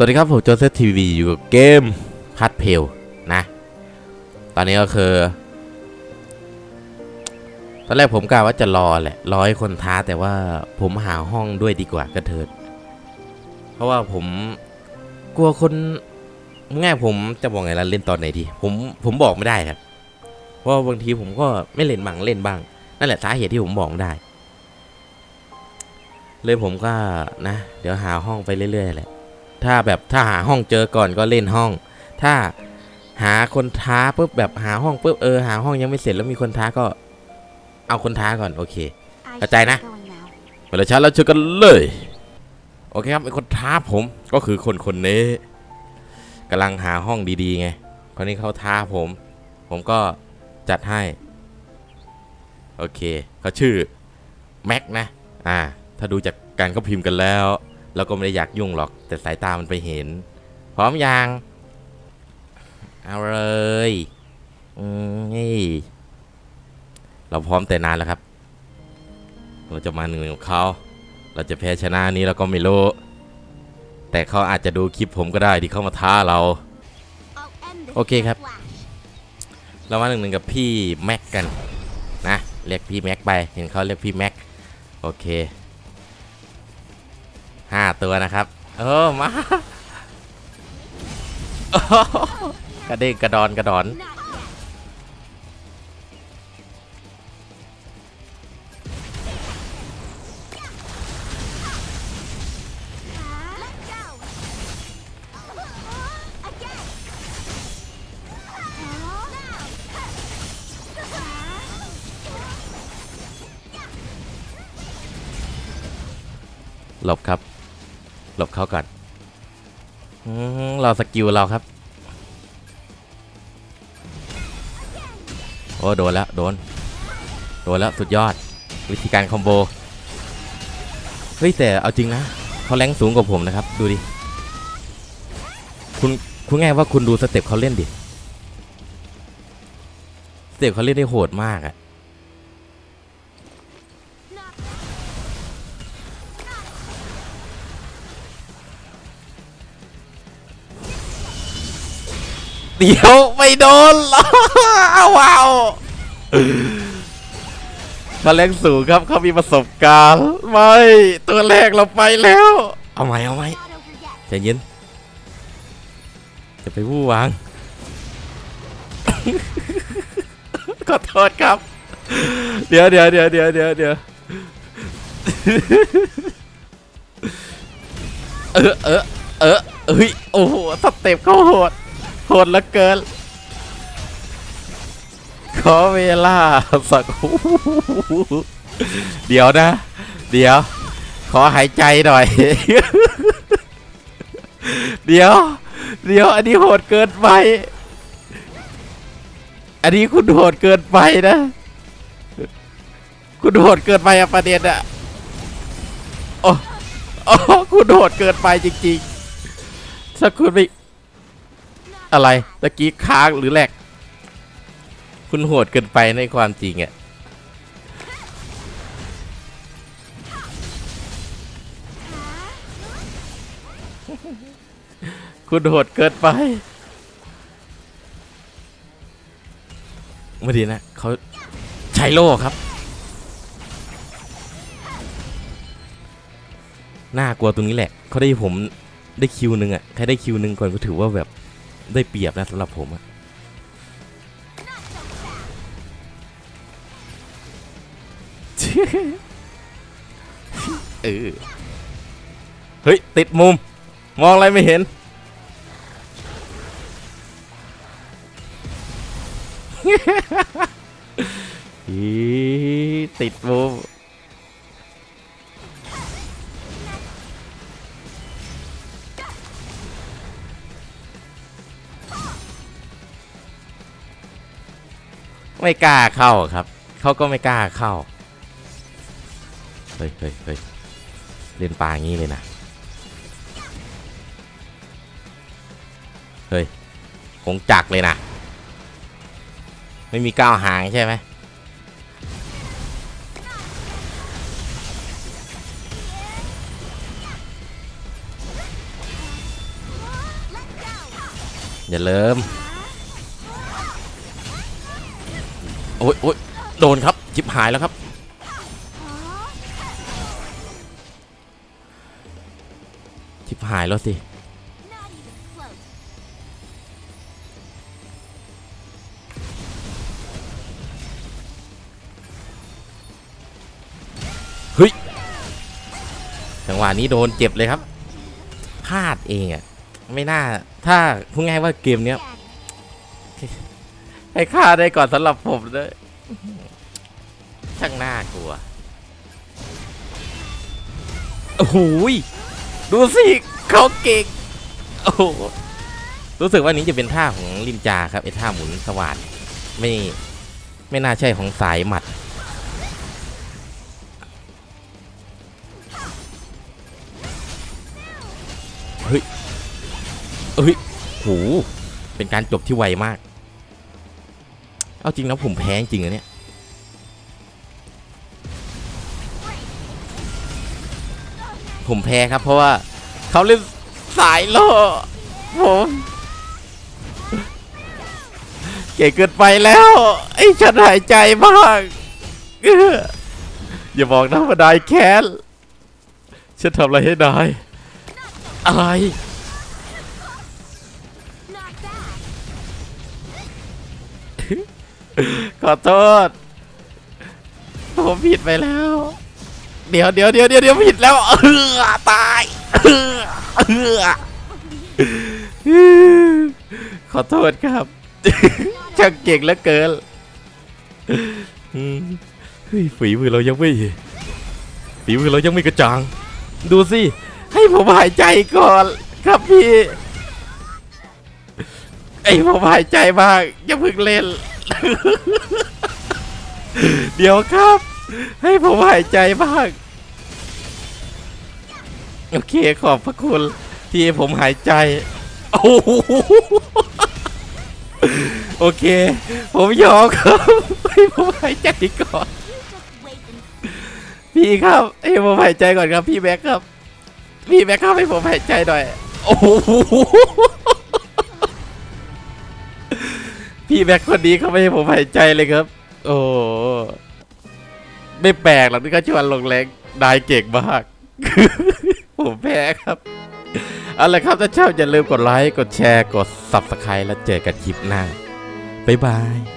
สวัสดีครับ ผมโจเซฟทีวีอยู่กับเกมพัดเพลนะ ตอนนี้ก็คือ ตอนแรกผมกะว่าจะรอแหละ รอให้คนท้าแต่ว่าผมหาห้องด้วยดีกว่ากระเถิด เพราะว่าผมกลัวคนง่ายผมจะบอกไงล่ะเล่นตอนไหนดี ผมผมบอกไม่ได้ครับ เพราะบางทีผมก็ไม่เล่นบ้างเล่นบ้าง นั่นแหละสาเหตุที่ผมบอกไม่ได้ เลยผมก็นะ เดี๋ยวหาห้องไปเรื่อยๆแหละ ถ้าแบบถ้าหาห้องเจอก่อนก็เล่นห้อง ถ้าหาคนท้าปุ๊บแบบหาห้องปุ๊บเออหาห้องยังไม่เสร็จแล้วมีคนท้าก็ เอาคนท้าก่อนโอเคเข้าใจนะเวลาช้าแล้วเจอกันเลย โอเคครับเป็นคนท้าผมก็คือคนคนนี้กำลังหาห้องดีๆไงคนนี้เขาท้าผม ผมก็จัดให้ โอเคเขาชื่อแม็กนะ อ่า ถ้าดูจากการเขาพิมพ์กันแล้ว เราก็ไม่ได้อยากยุ่งหรอก แต่สายตามันไปเห็น พร้อมยังเอาเลยอืมนี่เราพร้อมแต่นานแล้วครับ เราจะมาหนึ่งกับเขาเราจะแพ้ชนะนี้เราก็ไม่รู้ แต่เขาอาจจะดูคลิปผมก็ได้ที่เขามาท้าเรา โอเคครับ เรามาหนึ่งหนึ่งกับพี่แม็กกันนะ เรียกพี่แม็กไป เห็นเขาเรียกพี่แม็ก โอเค ห้าตัวนะครับ เออมาโอ้โหกระเด้งกระดอนกระดอนหลบครับ หลบเขาก่อนเราสกิลเราครับ โอ้โดนแล้วโดน โดนแล้วสุดยอด วิธีการคอมโบ เฮ้ยแต่เอาจริงนะเขาแรงสูงกว่าผมนะครับ ดูดิ คุณคุณง่ายว่าคุณดูสเต็ปเขาเล่นดิ สเต็ปเขาเล่นได้โหดมากอะ เดี๋ยวไม่โดนว้าวมาแรงสูงครับเขามีประสบการณ์ไม่ตัวแรกเราไปแล้ว เอาไหมเอาไหมใจเย็นจะไปวู่วางขอโทษครับ เดี๋ยวเดี๋ยวเดี๋ยวเดี๋ยวเดี๋ยวเดี๋ยวเออเออเออเฮ้ยโอ้โหสเต็ปเขาโหด หดเหลือเกิน ขอเวลาสักเดี๋ยวนะ เดี๋ยว ขอหายใจหน่อย เดี๋ยว เดี๋ยว อันนี้โหดเกินไป อันนี้คุณโหดเกินไปนะ คุณโหดเกินไปอะประเด็นอะโอ้โอ้คุณโหดเกินไปจริงๆถ้าคุณไม่ อะไรตะกี้ค้างหรือแหลก คุณโหดเกินไปในความจริงอะ่ะคุณโหดเกินไปไม่ดีนะเขาใช้โล่ครับ น่ากลัวตรงนี้แหละ เขาได้ผมได้คิวหนึ่งอะ่ะใครได้คิวหนึ่งก่อนก็ถือว่าแบบ ได้เปรียบนะสำหรับผมอะเออเฮ้ย ติดมุม มองอะไรไม่เห็นอีติดมุม ไม่กล้าเข้าครับ เขาก็ไม่กล้าเข้า เฮ้ยเฮ้ยเฮ้ยเล่นปลางี้เลยนะ เฮ้ยคงจักเลยนะ ไม่มีก้าวหางใช่ไหมอย่าเลิม โอ้ยโอ้ยโดนครับจิบหายแล้วครับ จิบหายแล้วสิ เฮ้ย จังหวะนี้โดนเจ็บเลยครับพลาดเองอะไม่น่า ถ้าพูดง่ายว่าเกมเนี้ย ให้ฆ่าได้ก่อนสำหรับผมเลยช่างน่ากลัว โอ้โหยดูสิเขาเก่ง โอ้โหรู้สึกว่านี้จะเป็นท่าของลินจาครับไอ้ท่าหมุนสว่านไม่ไม่น่าใช่ของสายหมัด เฮ้ยเฮ้ยโหเป็นการจบที่ไวมาก เอาจริงนะผมแพ้จริงๆอะเนี่ย ผมแพ้ครับเพราะว่าเขาเล่นสายโล่ผมเก่งเกินไปแล้วไอ้ฉันหายใจมากเอื้ออย่าบอกนะว่านายแค้นฉันทำอะไรให้นายอะไร ขอโทษ ผมผิดไปแล้ว เดี๋ยวเดี๋ยวเดี๋ยวเดี๋ยวเดี๋ยวผิดแล้วเออตายเออเออขอโทษครับช่างเก่งเหลือเกินอืมเฮ้ยฝีมือเรายังไม่ฝีมือเรายังไม่กระจ่าง ดูสิ ให้ผมหายใจก่อน ครับพี่ ไอ้ผมหายใจมากอย่าเพิ่งเล่น เดี๋ยวครับ ให้ผมหายใจบ้าง โอเคขอบพระคุณ ที่ผมหายใจ โอ้โหโอเค ผมยอมครับให้ผมหายใจก่อน พี่ครับให้ผมหายใจก่อนครับ พี่แบ็คครับ พี่แบ็คครับให้ผมหายใจหน่อย โอ้โห พี่แบ็คคนนี้เขาไม่ให้ผมหายใจเลยครับ โอ้ไม่แปลกหรอกที่เขาชวนลงแรงนายเก่งมาก ผมแพ้ครับเอาละครับถ้าชอบอย่าลืมกดไลค์ กดแชร์ กด subscribe แล้วเจอกันคลิปหน้า บ๊ายบาย